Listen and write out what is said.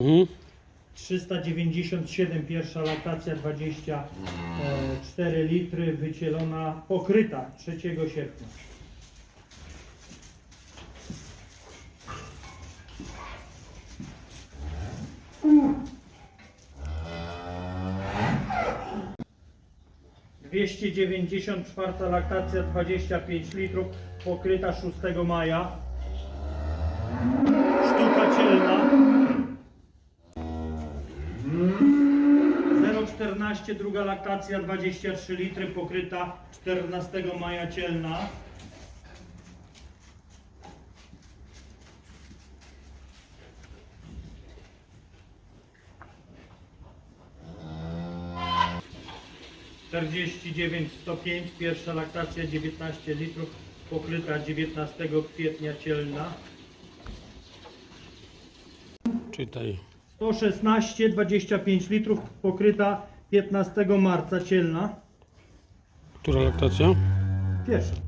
Mhm. 397 pierwsza laktacja 24 litry wycielona pokryta 3 sierpnia. Dwieście dziewięćdziesiąt laktacja 25 litrów pokryta 6 maja. 0,14 druga laktacja 23 litry pokryta 14 maja cielna. Czterdzieści dziewięć sto pięć pierwsza laktacja 19 litrów pokryta 19 kwietnia cielna. Czytaj. 116 25 litrów pokryta 15 marca cielna. Która laktacja? Pierwsza.